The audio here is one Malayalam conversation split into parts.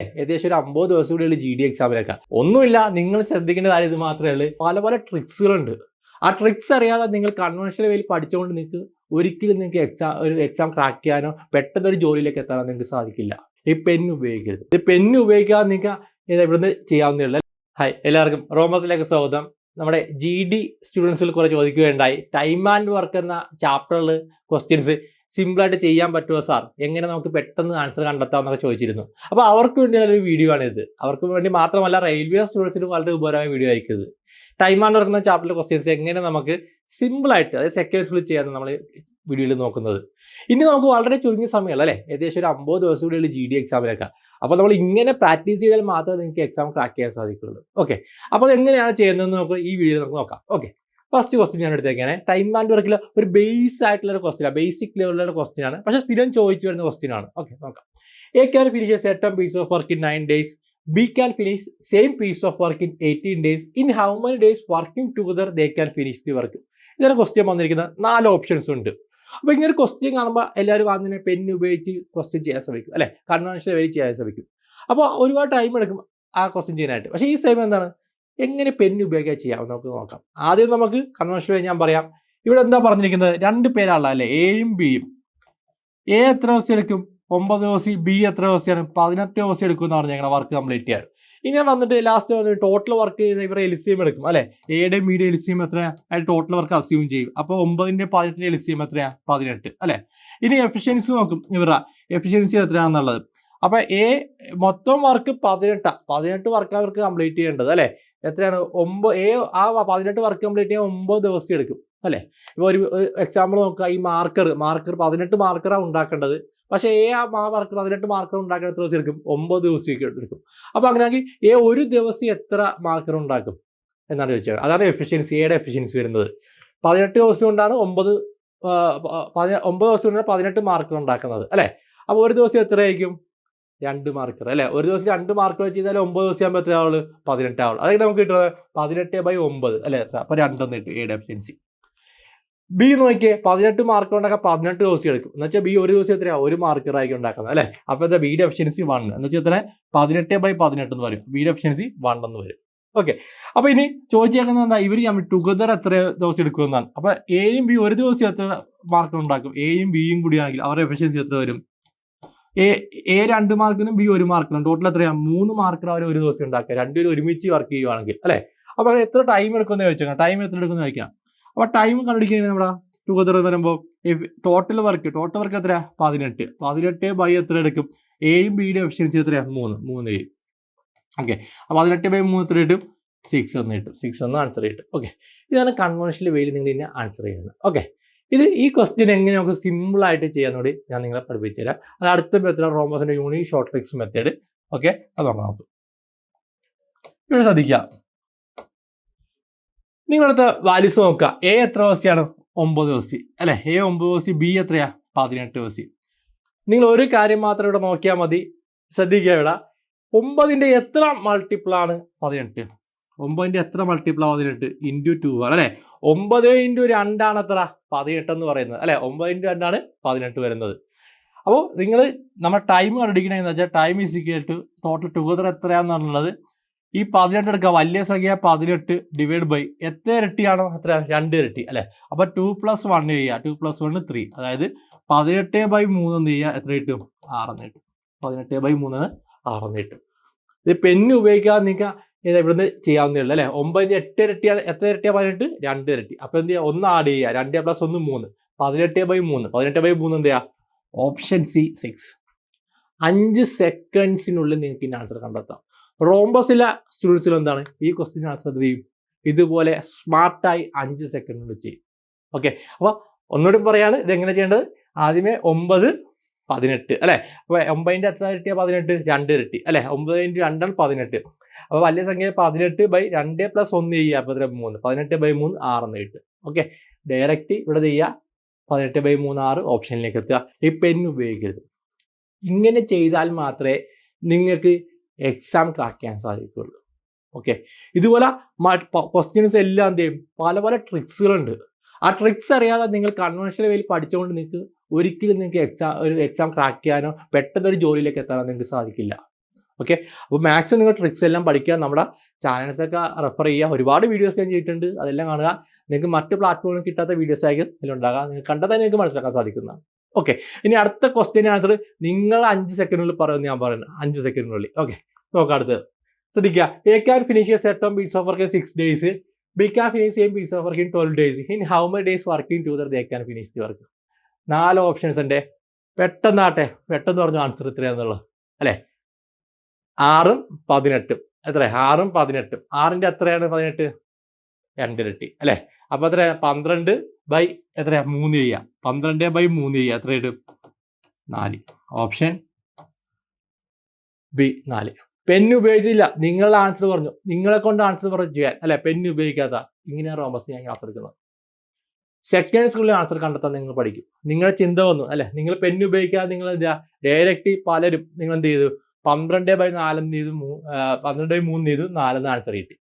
ഏകദേശം ഒരു അമ്പത് ദിവസം കൂടി ജി ഡി എക്സാമിനൊക്കെ ഒന്നുമില്ല നിങ്ങൾ ശ്രദ്ധിക്കേണ്ട കാര്യം ഇത് മാത്രമേ ഉള്ളൂ. പല പല ട്രിക്സുകളുണ്ട് ആ ട്രിക്സ് അറിയാതെ നിങ്ങൾ കൺവെൻഷണൽ വേയിൽ പഠിച്ചുകൊണ്ട് നിങ്ങൾക്ക് ഒരിക്കലും നിങ്ങൾക്ക് എക്സാം ഒരു എക്സാം ക്രാക്ക് ചെയ്യാനോ പെട്ടെന്ന് ഒരു ജോലിയിലേക്ക് എത്താനോ നിങ്ങൾക്ക് സാധിക്കില്ല. ഈ പെന്ന് ഉപയോഗിക്കരുത്. ഈ പെന്ന് ഉപയോഗിക്കാതെ നിങ്ങൾക്ക് ഇത് ഇവിടുന്ന് ചെയ്യാവുന്നതല്ല ഹായ് എല്ലാവർക്കും റോമസിലേക്ക് സ്വാഗതം. നമ്മുടെ ജി ഡി സ്റ്റുഡൻസിൽ കുറെ ചോദിക്കുകയുണ്ടായി. ടൈം ആൻഡ് വർക്ക് എന്ന ചാപ്റ്ററിൽ ക്വസ്റ്റ്യൻസ് സിമ്പിളായിട്ട് ചെയ്യാൻ പറ്റുമോ സാർ? എങ്ങനെ നമുക്ക് പെട്ടെന്ന് ആൻസർ കണ്ടെത്താം എന്നൊക്കെ ചോദിച്ചിരുന്നു. അപ്പോൾ അവർക്ക് വേണ്ടിയുള്ള ഒരു വീഡിയോ ആണിത് അവർക്ക് വേണ്ടി മാത്രമല്ല റെയിൽവേ സ്റ്റുഡൻസിന് വളരെ ഉപകാരമായ വീഡിയോ ആയിരിക്കും ടൈം ആണ് നടക്കുന്ന ചാപ്റ്ററിലെ ക്വസ്റ്റ്യൻസ് എങ്ങനെ നമുക്ക് സിമ്പിളായിട്ട് അതായത് സെക്കൻഡ്സിൽ ചെയ്യാൻ നമ്മൾ വീഡിയോയിൽ നോക്കുന്നത്. ഇനി നമുക്ക് വളരെ ചുരുങ്ങിയ സമയമല്ല അല്ലേ? ഏകദേശം ഒരു അമ്പത് ദിവസം കൂടിയുള്ള ജി ഡി എക്സാമിനൊക്കെ അപ്പോൾ നമ്മൾ ഇങ്ങനെ പ്രാക്ടീസ് ചെയ്താൽ മാത്രമേ നിങ്ങൾക്ക് എക്സാം ക്രാക്ക് ചെയ്യാൻ സാധിക്കുള്ളൂ ഓക്കെ അപ്പോൾ എങ്ങനെയാണ് ചെയ്യുന്നതെന്ന് നമുക്ക് ഈ വീഡിയോയിൽ നമുക്ക് നോക്കാം. ഓക്കെ ഫസ്റ്റ് ക്വസ്റ്റ്യൻ ഞാൻ എടുത്തേക്കാണ് ടൈം ആൻഡ് വർക്കിൽ ഒരു ബേസ് ആയിട്ടുള്ള ഒരു ക്വസ്റ്റ്യൻ ബേസിക് ലെവലിലുള്ള ക്വസ്റ്റ്യൻ ആണ്. പക്ഷേ സ്ഥിരം ചോദിച്ചു വരുന്ന ക്വസ്റ്റ്യൻ ആണ്. ഓക്കെ നോക്കാം. A can finish same piece of work in nine days B can finish same piece of work in eighteen days in how many days working together they can finish the work ഇതാണ് ക്വസ്റ്റ്യൻ വന്നിരിക്കുന്ന നാല് ഓപ്ഷൻസ് ഉണ്ട്. അപ്പോൾ ഇങ്ങനെ ഒരു ക്വസ്റ്റ്യൻ കാണുമ്പോൾ എല്ലാവരും അതിനെ പെൻ ഉപയോഗിച്ച് ക്വസ്റ്റ്യൻ ചെയ്യാൻ ശ്രമിക്കും അല്ലേ? കൺവെൻഷൻ വഴി ചെയ്യാൻ ശ്രമിക്കും. അപ്പോൾ ഒരുപാട് ടൈം എടുക്കും ആ ക്വസ്റ്റ്യൻ ചെയ്യാനായിട്ട്. പക്ഷേ ഈ സമയം എന്താണ്? എങ്ങനെ പെൻ ഉപയോഗിക്കാൻ ചെയ്യാം? നമുക്ക് നോക്കാം. ആദ്യം നമുക്ക് കൺവെൻഷൻ ഞാൻ പറയാം. ഇവിടെ എന്താ പറഞ്ഞിരിക്കുന്നത്? രണ്ട് പേരാണല്ലോ അല്ലേ? എയും ബിയും എ എത്ര ദിവസം എടുക്കും? ഒമ്പത് ദിവസം. ബി എത്ര ദിവസമാണ്? പതിനെട്ട് ദിവസം എടുക്കും എന്ന് പറഞ്ഞാൽ ഞങ്ങളുടെ വർക്ക് കംപ്ലീറ്റ് ചെയ്യാൻ ഇനി വന്നിട്ട് ലാസ്റ്റ് വന്നിട്ട് ടോട്ടൽ വർക്ക് ചെയ്ത് ഇവരെ എലിസിയം എടുക്കും അല്ലെ? എയുടെയും ബിയുടെ എലിസിയം എത്രയാണ് അതിൽ ടോട്ടൽ വർക്ക് അസ്യൂം ചെയ്യും. അപ്പോൾ ഒമ്പതിന്റെ പതിനെട്ടിന്റെ എലിസിയം എത്രയാ? പതിനെട്ട് അല്ലെ? ഇനി എഫിഷ്യൻസി നോക്കും ഇവരുടെ എഫിഷ്യൻസി എത്രയാണെന്നുള്ളത്. അപ്പൊ എ മൊത്തം വർക്ക് പതിനെട്ടാ. പതിനെട്ട് വർക്ക് അവർക്ക് കംപ്ലീറ്റ് ചെയ്യേണ്ടത് അല്ലെ? എത്രയാണ്? ഒമ്പത് ഏ ആ പതിനെട്ട് വർക്ക് കംപ്ലീറ്റ് ചെയ്യാൻ ഒമ്പത് ദിവസം എടുക്കും അല്ലേ? ഇപ്പോൾ ഒരു എക്സാമ്പിൾ നോക്കുക. ഈ മാർക്കർ മാർക്കർ പതിനെട്ട് മാർക്കറാണ് ഉണ്ടാക്കേണ്ടത്. പക്ഷേ എ ആ മാർക്ക് പതിനെട്ട് മാർക്കർ ഉണ്ടാക്കാൻ എത്ര ദിവസം എടുക്കും? ഒമ്പത് ദിവസത്തേക്ക് എടുക്കും. അപ്പോൾ അങ്ങനെയാണെങ്കിൽ എ ഒരു ദിവസം എത്ര മാർക്കർ ഉണ്ടാക്കും? എന്നാണ് ചോദിച്ചത്. അതാണ് എഫിഷ്യൻസി എയുടെ എഫിഷ്യൻസി വരുന്നത്. പതിനെട്ട് ദിവസം കൊണ്ടാണ് ഒമ്പത് ഒമ്പത് ദിവസം കൊണ്ടാണ് പതിനെട്ട് മാർക്കർ ഉണ്ടാക്കുന്നത് അല്ലേ? അപ്പോൾ ഒരു ദിവസം എത്രയായിരിക്കും രണ്ട് മാർക്കർ അല്ലേ? ഒരു ദിവസം രണ്ട് മാർക്ക് വെച്ച് ചെയ്താൽ ഒമ്പത് ദിവസം ആകുമ്പോൾ എത്ര ആവുള്ളൂ പതിനെട്ട് ആവുള്ളൂ. അതായത് നമുക്ക് കിട്ടുന്നത് പതിനെട്ട് ബൈ ഒമ്പത് അല്ലേ? അപ്പൊ രണ്ടെന്ന് കിട്ടും എ ഡെഫിഷ്യൻസി ബി നോക്കിയേ പതിനെട്ട് മാർക്ക് ഉണ്ടാക്കാൻ പതിനെട്ട് ദിവസം എടുക്കും. എന്ന് വെച്ചാൽ ബി ഒരു ദിവസം എത്രയാ? ഒരു മാർക്കർ ആയിരിക്കും ഉണ്ടാക്കുന്നത് അല്ലേ? അപ്പൊ എന്താ? ബി ഡെഫിഷ്യൻസി വൺ എന്ന് വെച്ചാൽ എത്ര പതിനെട്ട് ബൈ പതിനെട്ട് എന്ന് വരും ബി ഡെഫിഷ്യൻസി വൺ എന്ന് വരും. ഓക്കെ അപ്പൊ ഇനി ചോദിച്ചേക്കുന്നത് എന്താ? ഇവർ ഞാൻ ടുഗദർ എത്ര ദിവസം എടുക്കുമെന്നാണ് അപ്പൊ എയും ബി ഒരു ദിവസം എത്ര മാർക്ക് ഉണ്ടാക്കും എയും ബിയും കൂടിയാണെങ്കിൽ അവരുടെ എഫിഷ്യൻസി എത്ര വരും? എ എ രണ്ട് മാർക്കിനും ബി ഒരു മാർക്കിനും ടോട്ടൽ എത്രയാണ് മൂന്ന് മാർക്കിന് അവർ ഒരു ദിവസം ഉണ്ടാക്കുക. രണ്ടുപേരും ഒരുമിച്ച് വർക്ക് ചെയ്യുവാണെങ്കിൽ അല്ലെ? അപ്പൊ അവർ എത്ര ടൈം എടുക്കുമെന്ന് ചോദിച്ചേക്കാം ടൈം എത്ര എടുക്കുമെന്ന് ചോദിക്കാം. അപ്പൊ ടൈം കണ്ടുപിടിക്കുന്നത് നമ്മുടെ ടുഗദർ വരുമ്പോൾ ടോട്ടൽ വർക്ക് ടോട്ടൽ വർക്ക് എത്രയാ? പതിനെട്ട്. പതിനെട്ട് ബൈ എത്ര എടുക്കും? എയും ബിയുടെ എഫിഷ്യൻസി എത്രയാണ് മൂന്ന്. മൂന്ന് എ ഓക്കെ അപ്പോൾ പതിനെട്ട് ബൈ മൂന്ന് എത്ര കിട്ടും? സിക്സ് എന്ന് കിട്ടും. സിക്സ് എന്ന് ആൻസർ കിട്ടും. ഓക്കെ ഇതാണ് കൺവെൻഷണൽ വെയിൽ നിങ്ങൾ ഇതിനെ ആൻസർ ചെയ്യുന്നത്. ഓക്കെ ഇത് ഈ ക്വസ്റ്റ്യൻ എങ്ങനെ നമുക്ക് സിമ്പിൾ ആയിട്ട് കൂടി ഞാൻ നിങ്ങളെ പഠിപ്പിച്ചു തരാം. അത് അടുത്ത മെത്തേഡ് റോമസിന്റെ യൂണി ഷോർട്ട് ട്രിക്സ് മെത്തേഡ് ഓക്കെ അത് നോക്കാം ഇവിടെ ശ്രദ്ധിക്കുക നിങ്ങളടുത്ത വാല്യൂസ് നോക്കുക എ എത്ര ദിവസമാണ് ഒമ്പത് ദിവസം അല്ലെ? എ ഒമ്പത് ദിവസം ബി എത്രയാ? പതിനെട്ട് ദിവസം നിങ്ങൾ ഒരു കാര്യം മാത്രം ഇവിടെ നോക്കിയാൽ മതി. ശ്രദ്ധിക്കുക ഇവിടെ. ഒമ്പതിന്റെ എത്ര മൾട്ടിപ്പിൾ ആണ്? പതിനെട്ട്. ഒമ്പതിന്റെ എത്ര മൾട്ടിപ്പിൾ ആവും പതിനെട്ട് ഇന്റു ടു ആണ് അല്ലേ? ഒമ്പത് ഇന്റു രണ്ടാണ് എത്ര പതിനെട്ട് എന്ന് പറയുന്നത് അല്ലേ? ഒമ്പത് ഇന്റു രണ്ടാണ് പതിനെട്ട് വരുന്നത്. അപ്പോൾ നിങ്ങൾ നമ്മുടെ ടൈം കണ്ടുപിടിക്കണമെന്ന് വെച്ചാൽ time is equal to total together പറഞ്ഞുള്ളത് ഈ പതിനെട്ട് എടുക്കുക വലിയ സംഖ്യ പതിനെട്ട് ഡിവൈഡ് ബൈ എത്ര ഇരട്ടിയാണോ എത്ര രണ്ട് ഇരട്ടി അല്ലേ? അപ്പോൾ ടു പ്ലസ് വൺ ചെയ്യുക ടു പ്ലസ് വൺ ത്രീ അതായത് പതിനെട്ട് ബൈ മൂന്ന് എന്ത് ചെയ്യുക എത്ര കിട്ടും? ആറെന്ന് കിട്ടും. പതിനെട്ട് ബൈ മൂന്ന് ആറെന്ന് കിട്ടും. ഇത് പെന്ന് ഉപയോഗിക്കാതെ നിങ്ങൾക്ക് ഇത് ഇവിടുന്ന് ചെയ്യാവുന്നേ ഉള്ളൂ അല്ലെ? ഒമ്പതിന് എട്ട് ഇരട്ടിയാണ് എത്ര ഇരട്ടിയാ പതിനെട്ട്? രണ്ട് ഇരട്ടി. അപ്പൊ എന്ത് ചെയ്യുക ഒന്ന് ആഡ് ചെയ്യുക. രണ്ട് പ്ലസ് ഒന്ന് മൂന്ന്. പതിനെട്ട് ബൈ മൂന്ന്. പതിനെട്ട് ബൈ മൂന്ന് എന്ത് ചെയ്യുക ഓപ്ഷൻ സി സിക്സ് അഞ്ച് സെക്കൻഡ്സിനുള്ളിൽ നിങ്ങൾക്ക് ഇനി ആൻസർ കണ്ടെത്താം. റോംബസിലെ സ്റ്റുഡൻസിൽ എന്താണ്? ഈ ക്വസ്റ്റിന് ആൻസർ ചെയ്യും? ഇതുപോലെ സ്മാർട്ടായി അഞ്ച് സെക്കൻഡ് ചെയ്യും. ഓക്കെ അപ്പോൾ ഒന്നുകൂടി പറയാണ്. ഇത് എങ്ങനെ ചെയ്യേണ്ടത്? ആദ്യമേ ഒമ്പത് പതിനെട്ട് അല്ലേ? അപ്പൊ ഒമ്പതിന്റെ എത്ര ഇരട്ടിയാ പതിനെട്ട്? രണ്ട് ഇരട്ടി അല്ലേ? ഒമ്പത് ഇന്റു രണ്ടാണ് പതിനെട്ട്. അപ്പൊ വലിയ സംഖ്യ പതിനെട്ട് ബൈ രണ്ട് പ്ലസ് ഒന്ന് ചെയ്യുക. അപ്പൊ ഇത്ര മൂന്ന്. പതിനെട്ട് ബൈ മൂന്ന് ആറെന്ന് കിട്ടും. ഓക്കെ ഡയറക്റ്റ് ഇവിടെ ചെയ്യുക. പതിനെട്ട് ബൈ മൂന്ന് ആറ് ഓപ്ഷനിലേക്ക് എത്തുക. ഈ പെൻ ഉപയോഗിക്കരുത്. ഇങ്ങനെ ചെയ്താൽ മാത്രമേ നിങ്ങൾക്ക് എക്സാം ക്രാക്ക് ചെയ്യാൻ സാധിക്കുള്ളൂ ഓക്കെ ഇതുപോലെ ക്വസ്റ്റ്യൻസ് എല്ലാം എന്ത് ചെയ്യും? പല പല ട്രിക്സുകളുണ്ട് ആ ട്രിക്സ് അറിയാതെ നിങ്ങൾ കൺവെൻഷണൽ വേയിൽ പഠിച്ചുകൊണ്ട് നിങ്ങൾക്ക് ഒരിക്കലും നിങ്ങൾക്ക് എക്സാം ഒരു എക്സാം ക്രാക്ക് ചെയ്യാനോ പെട്ടെന്ന് ഒരു ജോലിയിലേക്ക് എത്താനോ നിങ്ങൾക്ക് സാധിക്കില്ല. ഓക്കെ അപ്പോൾ മാക്സിമം നിങ്ങൾ ട്രിക്സ് എല്ലാം പഠിക്കുക. നമ്മുടെ ചാനൽസൊക്കെ റെഫർ ചെയ്യുക. ഒരുപാട് വീഡിയോസ് ഞാൻ ചെയ്തിട്ടുണ്ട്. അതെല്ലാം കാണുക. നിങ്ങൾക്ക് മറ്റ് പ്ലാറ്റ്ഫോമിൽ കിട്ടാത്ത വീഡിയോസ് ആയിരിക്കും ഇതിലുണ്ടാകുക നിങ്ങൾ കണ്ടാൽ നിങ്ങൾക്ക് മനസ്സിലാക്കാൻ സാധിക്കുന്നതാണ് ഓക്കെ ഇനി അടുത്ത ക്വസ്റ്റ്യൻ ആൻസർ നിങ്ങൾ അഞ്ച് സെക്കൻഡിനുള്ളിൽ പറയുമെന്ന് ഞാൻ പറയുന്നത് അഞ്ച് സെക്കൻഡിനുള്ളിൽ ഓക്കെ നോക്കാം അടുത്തത് ശ്രദ്ധിക്കുക. A can finish certain piece of work six days B can finish same piece of work in twelve days in how many days working to they can finish the work നാല് ഓപ്ഷൻസ് ഉണ്ട് പെട്ടെന്നാട്ടെ പെട്ടെന്ന് പറഞ്ഞു ആൻസർ ഇത്രയാന്നുള്ളത് അല്ലേ? ആറും പതിനെട്ടും. എത്ര ആറും പതിനെട്ടും. ആറിന്റെ എത്രയാണ് പതിനെട്ട്? രണ്ടിരട്ടി അല്ലേ? അപ്പൊ എത്ര പന്ത്രണ്ട് ബൈ എത്രയാ? മൂന്ന് ചെയ്യുക പന്ത്രണ്ട് ബൈ മൂന്ന് ചെയ്യുക എത്ര ഇടും നാല്. ഓപ്ഷൻ ബി നാല്. പെന്ന് ഉപയോഗിച്ചില്ല. നിങ്ങളുടെ ആൻസർ പറഞ്ഞു. നിങ്ങളെ കൊണ്ട് ആൻസർ പറഞ്ഞു ചെയ്യാൻ. അല്ലെ? പെന്ന് ഉപയോഗിക്കാത്ത. ഇങ്ങനെയാണ് റോമസ് ഞാൻ ക്ലാസ് എടുക്കുന്നത്. സെക്കൻഡ് സ്കൂളിൽ ആൻസർ കണ്ടെത്താൻ നിങ്ങൾ പഠിക്കും. നിങ്ങളുടെ ചിന്ത വന്നു അല്ലെ? നിങ്ങൾ പെൻ ഉപയോഗിക്കാതെ നിങ്ങൾ എന്താ ഡയറക്റ്റ് പലരും നിങ്ങൾ എന്ത് ചെയ്തു? പന്ത്രണ്ട് ബൈ നാലെന്ന് ചെയ്തു പന്ത്രണ്ട് ബൈ മൂന്ന് ചെയ്തു നാലെന്ന് ആൻസർ കിട്ടി.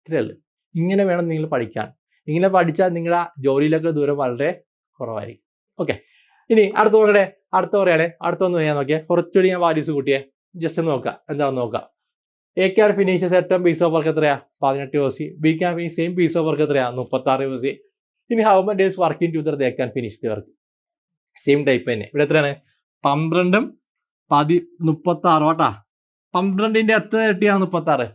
ഇത്രയല്ലേ ഇങ്ങനെ വേണം നിങ്ങൾ പഠിക്കാൻ. ഇങ്ങനെ പഠിച്ചാൽ നിങ്ങളുടെ ജോലിയിലൊക്കെ ദൂരം വളരെ കുറവായിരിക്കും. ഓക്കെ ഇനി അടുത്ത നോക്കട്ടെ അടുത്ത പറയണേ. അടുത്തൊന്ന് ഞാൻ നോക്കിയാൽ കുറച്ചുകൂടി ഞാൻ വാല്യൂസ് കൂട്ടിയേ. ജസ്റ്റ് ഒന്ന് നോക്കാം. എന്താണെന്ന് നോക്കാം. A can finish certain piece of work എത്രയാ? പതിനെട്ട് Aussie B can finish same piece of work എത്രയാ? മുപ്പത്താറ് ഓസി ഇനി how much days working to they can finish the work same type തന്നെ. ഇവിടെ എത്രയാണ്? പന്ത്രണ്ടും പതി മുപ്പത്തി ആറ് കേട്ടാ പന്ത്രണ്ടിന്റെ എത്ര ഇരട്ടിയാണ് മുപ്പത്തി ആറ്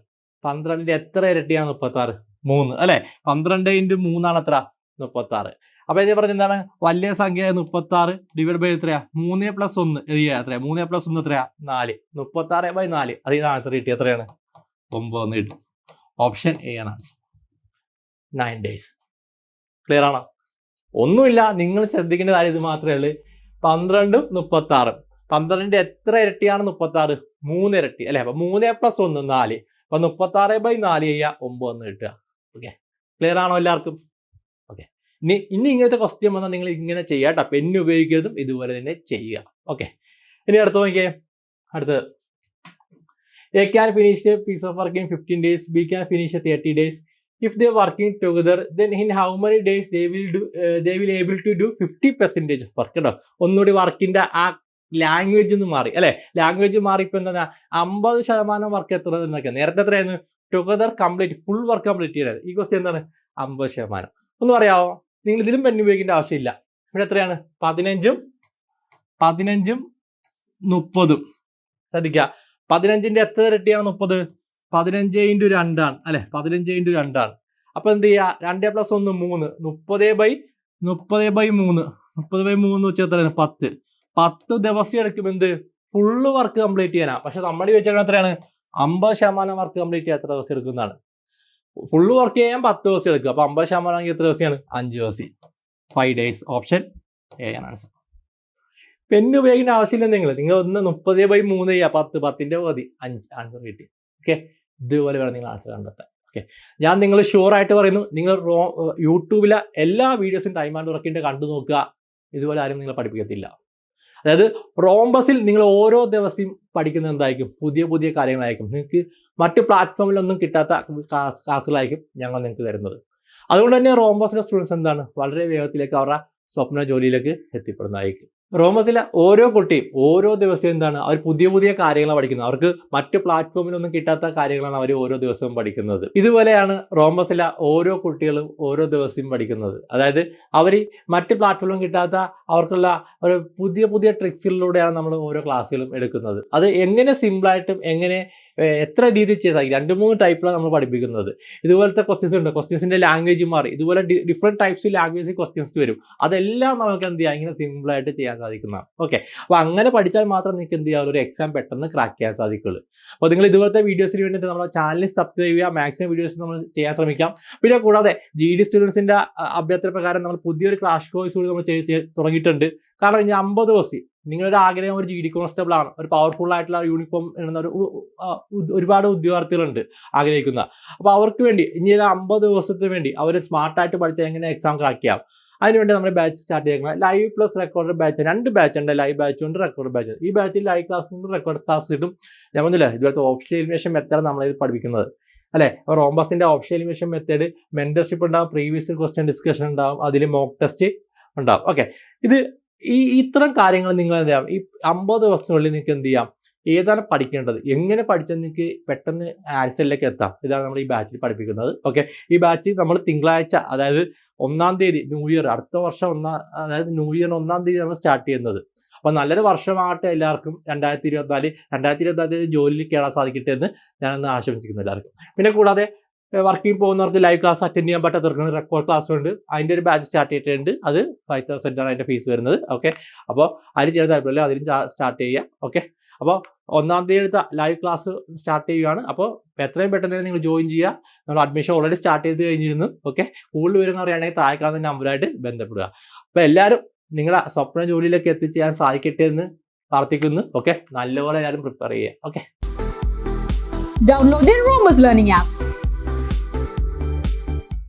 പന്ത്രണ്ടിന്റെ എത്ര ഇരട്ടിയാണ് മുപ്പത്തി ആറ് മൂന്ന് അല്ലെ? പന്ത്രണ്ട് ഇന്റു മൂന്നാണ് എത്ര? മുപ്പത്തി ആറ് അപ്പൊ ഇത് പറഞ്ഞ എന്താണ്? വലിയ സംഖ്യ മുപ്പത്തി ആറ് ഡിവൈഡ് ബൈ എത്രയാ? മൂന്ന് പ്ലസ് ഒന്ന് എത്രയാ? മൂന്ന് പ്ലസ് ഒന്ന് എത്രയാ? നാല്. മുപ്പത്തി ആറ് ബൈ നാല് അതിന് ആൻസർ കിട്ടി എത്രയാണ്? ഒമ്പതെന്ന് കിട്ടും. ഓപ്ഷൻ എ ആണ് ആൻസർ നയൻ ഡേയ്സ് ക്ലിയർ ആണോ? ഒന്നുമില്ല നിങ്ങൾ ശ്രദ്ധിക്കേണ്ട കാര്യം ഇത് മാത്രമേ ഉള്ളൂ. പന്ത്രണ്ടും മുപ്പത്തി ആറും പന്ത്രണ്ടിന്റെ എത്ര ഇരട്ടിയാണ് മുപ്പത്താറ്? മൂന്ന് ഇരട്ടി. അല്ലെ? അപ്പൊ മൂന്ന് പ്ലസ് ഒന്ന് നാല്. അപ്പൊ മുപ്പത്തി ആറ് ബൈ നാല് ചെയ്യുക ഒമ്പതെന്ന് കിട്ടുക. ഓക്കെ ക്ലിയർ ആണോ എല്ലാവർക്കും? ഓക്കെ ഇനി ഇനി ഇങ്ങനത്തെ ക്വസ്റ്റ്യൻ വന്നാൽ നിങ്ങൾ ഇങ്ങനെ ചെയ്യുക കേട്ടോ പെന്ന് ഉപയോഗിക്കുന്നതും ഇതുപോലെ തന്നെ ചെയ്യുക. ഓക്കെ ഇനി അടുത്ത് നോക്കിയേ. അടുത്ത് A can finish piece of work in fifteen days B can finish thirty days if they working together then in how many days they will do they will able to do fifty percentage of work കേട്ടോ ഒന്നുകൂടി വർക്കിന്റെ ആ ലാംഗ്വേജ് എന്ന് മാറി അല്ലെ? ലാംഗ്വേജ് മാറി ഇപ്പൊ എന്താ അമ്പത് ശതമാനം വർക്ക് എത്ര എന്നൊക്കെ. നേരത്തെ എത്രയായിരുന്നു? Together complete full work complete ചെയ്തത് ഈ ക്വസ്റ്റ്യൻ എന്താണ്? അമ്പത് ശതമാനം. ഒന്ന് പറയാമോ നിങ്ങൾ ഇതിലും പെൻ ഉപയോഗിക്കേണ്ട ആവശ്യമില്ല. ഇവിടെ എത്രയാണ്? പതിനഞ്ചും പതിനഞ്ചും മുപ്പതും. ശ്രദ്ധിക്കുക പതിനഞ്ചിന്റെ എത്ര ഇരട്ടിയാണ് മുപ്പത്? പതിനഞ്ച് ഇന്റു രണ്ടാണ് അല്ലെ? പതിനഞ്ച് ഇന്റു രണ്ടാണ്. അപ്പൊ എന്ത് ചെയ്യുക രണ്ടേ പ്ലസ് ഒന്ന് മൂന്ന്. മുപ്പത് ബൈ മുപ്പത് ബൈ മൂന്ന്. മുപ്പത് ബൈ മൂന്ന് വെച്ചാൽ എത്രയാണ്? പത്ത്. പത്ത് ദിവസം എടുക്കും എന്ത്? ഫുള്ള് വർക്ക് കംപ്ലീറ്റ് ചെയ്യാനാ. പക്ഷെ നമ്മൾ ചോദിച്ചാൽ എത്രയാണ്? അമ്പത് ശതമാനം വർക്ക് കംപ്ലീറ്റ് ചെയ്യാൻ എത്ര ദിവസം എടുക്കുന്നതാണ്. ഫുള്ള് വർക്ക് ചെയ്യാൻ പത്ത് ദിവസം എടുക്കും. അപ്പൊ അമ്പത് ശതമാനം ആണെങ്കിൽ എത്ര ദിവസമാണ്? അഞ്ച് ദിവസം. ഫൈവ് ഡേയ്സ് ഓപ്ഷൻ എ ആണ് ആൻസർ പെന്ന് ഉപയോഗിക്കേണ്ട ആവശ്യമില്ല നിങ്ങൾ നിങ്ങൾ ഒന്ന് മുപ്പത് ബൈ മൂന്ന് ചെയ്യുക പത്ത്. പത്തിന്റെ മതി അഞ്ച്. ആൻസർ കിട്ടി. ഓക്കെ ഇതുപോലെ വേണം നിങ്ങൾ ആൻസർ കണ്ടെത്താൻ. ഓക്കെ ഞാൻ നിങ്ങൾ ഷുവർ ആയിട്ട് പറയുന്നു നിങ്ങൾ യൂട്യൂബിലെ എല്ലാ വീഡിയോസും ടൈം ആൻഡ് ഉറക്കിന്റെ കണ്ടു നോക്കുക. ഇതുപോലെ ആരും നിങ്ങളെ പഠിപ്പിക്കത്തില്ല. അതായത് റോംബസിൽ നിങ്ങൾ ഓരോ ദിവസവും പഠിക്കുന്നത് എന്തായിരിക്കും? പുതിയ പുതിയ കാര്യങ്ങളായിരിക്കും. നിങ്ങൾക്ക് മറ്റ് പ്ലാറ്റ്ഫോമിലൊന്നും കിട്ടാത്ത ക്ലാസ് ക്ലാസ്സുകളായിരിക്കും ഞങ്ങൾ നിങ്ങൾക്ക് തരുന്നത്. അതുകൊണ്ട് തന്നെ റോംബസിലെ സ്റ്റുഡൻസ് എന്താണ്? വളരെ വേഗത്തിലേക്ക് അവരുടെ സ്വപ്ന ജോലിയിലേക്ക് എത്തിപ്പെടുന്നതായിരിക്കും. റോമസിലെ ഓരോ കുട്ടിയും ഓരോ ദിവസവും എന്താണ് അവർ പുതിയ പുതിയ കാര്യങ്ങളാണ് പഠിക്കുന്നത്. അവർക്ക് മറ്റ് പ്ലാറ്റ്ഫോമിലൊന്നും കിട്ടാത്ത കാര്യങ്ങളാണ് അവർ ഓരോ ദിവസവും പഠിക്കുന്നത്. ഇതുപോലെയാണ് റോമസിലെ ഓരോ കുട്ടികളും ഓരോ ദിവസവും പഠിക്കുന്നത്. അതായത് അവർ മറ്റ് പ്ലാറ്റ്ഫോമിലും കിട്ടാത്ത അവർക്കുള്ള ഒരു പുതിയ പുതിയ ട്രിക്സിലൂടെയാണ് നമ്മൾ ഓരോ ക്ലാസ്സുകളും എടുക്കുന്നത്. അത് എങ്ങനെ സിമ്പിളായിട്ടും എങ്ങനെ എത്ര രീതിയിൽ ചെയ്താൽ രണ്ട് മൂന്ന് ടൈപ്പിലാണ് നമ്മൾ പഠിപ്പിക്കുന്നത്. ഇതുപോലത്തെ ക്വസ്റ്റ്യൻസ് ഉണ്ട്. ക്വസ്റ്റ്യൻസിന്റെ ലാംഗ്വേജ് മാറി. ഇതുപോലെ ഡിഫറെന്റ് ടൈപ്സ് ലാംഗ്വേജ് ക്വസ്റ്റ്യൻസ് വരും. അതെല്ലാം നമുക്ക് എന്ത് ചെയ്യാം? ഇങ്ങനെ സിമ്പിൾ ആയിട്ട് ചെയ്യാൻ സാധിക്കുന്നതാണ്. ഓക്കെ അപ്പോൾ അങ്ങനെ പഠിച്ചാൽ മാത്രം നിങ്ങൾക്ക് എന്ത് ചെയ്യാം ഒരു എക്സാം പെട്ടെന്ന് ക്രാക്ക് ചെയ്യാൻ സാധിക്കുള്ളൂ. അപ്പോൾ നിങ്ങൾ ഇതുപോലത്തെ വീഡിയോസിന് വേണ്ടിയിട്ട് നമ്മുടെ ചാനൽ സബ്സ്ക്രൈബ് ചെയ്യുക. മാക്സിമം വീഡിയോസ് നമ്മൾ ചെയ്യാൻ ശ്രമിക്കാം. പിന്നെ കൂടാതെ ജി ഡി സ്റ്റുഡൻസിന്റെ അഭ്യർത്ഥന പ്രകാരം നമ്മൾ പുതിയൊരു ക്ലാഷ് കോഴ്സ് കൂടി നമ്മൾ തുടങ്ങിയിട്ടുണ്ട്. കാരണം ഇനി അമ്പത് ദിവസം നിങ്ങളുടെ ആഗ്രഹം ഒരു ജി ഡി കോൺസ്റ്റബിൾ ആണ്. ഒരു പവർഫുൾ ആയിട്ടുള്ള യൂണിഫോം ഇടുന്ന ഒരു ഒരുപാട് ഉദ്യോഗാർത്ഥികളുണ്ട് ആഗ്രഹിക്കുന്ന. അപ്പോൾ അവർക്ക് വേണ്ടി ഇനി അമ്പത് ദിവസത്തിന് വേണ്ടി അവർ സ്മാർട്ടായിട്ട് പഠിച്ചാൽ എങ്ങനെ എക്സാം ക്രാക്ക് ചെയ്യാം. അതിനുവേണ്ടി നമ്മുടെ ബാച്ച് സ്റ്റാർട്ട് ചെയ്യുന്നത് ലൈവ് പ്ലസ് റെക്കോർഡ് ബാച്ച് രണ്ട് ബാച്ച് ഉണ്ട് ലൈവ് ബാച്ച് ഉണ്ട് റെക്കോർഡ് ബാച്ച് ഈ ബാച്ചിൽ ലൈവ് ക്ലാസ് ഉണ്ട് റെക്കോർഡ് ക്ലാസ് കിട്ടും ഞാൻ പറഞ്ഞില്ല ഇതുപോലത്തെ ഓപ്ഷൻ എലിമിനേഷൻ മെത്തേഡ് നമ്മളിത് പഠിപ്പിക്കുന്നത്. അല്ലെ? റോംബസിന്റെ ഓപ്ഷൻ എലിമിനേഷൻ മെത്തേഡ് മെന്റർഷിപ്പ് ഉണ്ടാവും പ്രീവിയസ് ക്വസ്റ്റ്യൻ ഡിസ്കഷൻ ഉണ്ടാവും അതിൽ മോക്ക് ടെസ്റ്റ് ഉണ്ടാവും. ഓക്കെ ഇത് ഈ ഇത്തരം കാര്യങ്ങൾ നിങ്ങൾ എന്ത് ചെയ്യാം? ഈ അമ്പത് ദിവസത്തിനുള്ളിൽ നിങ്ങൾക്ക് എന്ത് ചെയ്യാം? ഏതാണ് പഠിക്കേണ്ടത്? എങ്ങനെ പഠിച്ചാൽ നിങ്ങൾക്ക് പെട്ടെന്ന് ആൻസറിലേക്ക് എത്താം? ഇതാണ് നമ്മൾ ഈ ബാച്ചിൽ പഠിപ്പിക്കുന്നത്. ഓക്കെ ഈ ബാച്ചിൽ നമ്മൾ തിങ്കളാഴ്ച അതായത് ഒന്നാം തീയതി ന്യൂ ഇയർ അടുത്ത വർഷം ഒന്നാം അതായത് ന്യൂ ഇയർ ഒന്നാം തീയതി നമ്മൾ സ്റ്റാർട്ട് ചെയ്യുന്നത്. അപ്പോൾ നല്ലൊരു വർഷമാകട്ടെ എല്ലാവർക്കും. രണ്ടായിരത്തി ഇരുപത്തിനാല് രണ്ടായിരത്തി ഇരുപത്തിനാല് ജോലിയിൽ കയറാൻ സാധിക്കട്ടെ എന്ന് ഞാനൊന്ന് ആശംസിക്കുന്നു എല്ലാവർക്കും. പിന്നെ കൂടാതെ വർക്കിംഗ് പോകുന്നവർക്ക് ലൈവ് ക്ലാസ് അറ്റൻഡ് ചെയ്യാൻ പറ്റാത്തവർക്ക് റെക്കോർഡ് ക്ലാസ് ഉണ്ട്. അതിന്റെ ഒരു ബാച്ച് സ്റ്റാർട്ട് ചെയ്തിട്ടുണ്ട്. അത് ഫൈവ് തൗസൻഡ് ആണ് അതിന്റെ ഫീസ് വരുന്നത്. ഓക്കെ അപ്പോൾ അതിൽ ചെയ്യാൻ താല്പര്യമില്ല. അതിലും സ്റ്റാർട്ട് ചെയ്യുക. ഓക്കെ അപ്പോൾ ഒന്നാം തീയതി എടുത്ത ലൈവ് ക്ലാസ് സ്റ്റാർട്ട് ചെയ്യുകയാണ്. അപ്പോൾ എത്രയും പെട്ടെന്ന് തന്നെ നിങ്ങൾ ജോയിൻ ചെയ്യുക. നമ്മൾ അഡ്മിഷൻ ഓൾറെഡി സ്റ്റാർട്ട് ചെയ്ത് കഴിഞ്ഞിരുന്നു. ഓക്കെ കൂടുതൽ വിവരങ്ങൾ അറിയണമെങ്കിൽ താഴെ കാണുന്ന നമ്പറായിട്ട് ബന്ധപ്പെടുക. അപ്പോൾ എല്ലാവരും നിങ്ങളുടെ സ്വപ്ന ജോലിയിലേക്ക് എത്തിച്ചേരാൻ സാധിക്കട്ടെ എന്ന് പ്രാർത്ഥിക്കുന്നു. ഓക്കെ നല്ലപോലെ എല്ലാവരും പ്രിപ്പയർ ചെയ്യുക. Okay download the Romus Learning app.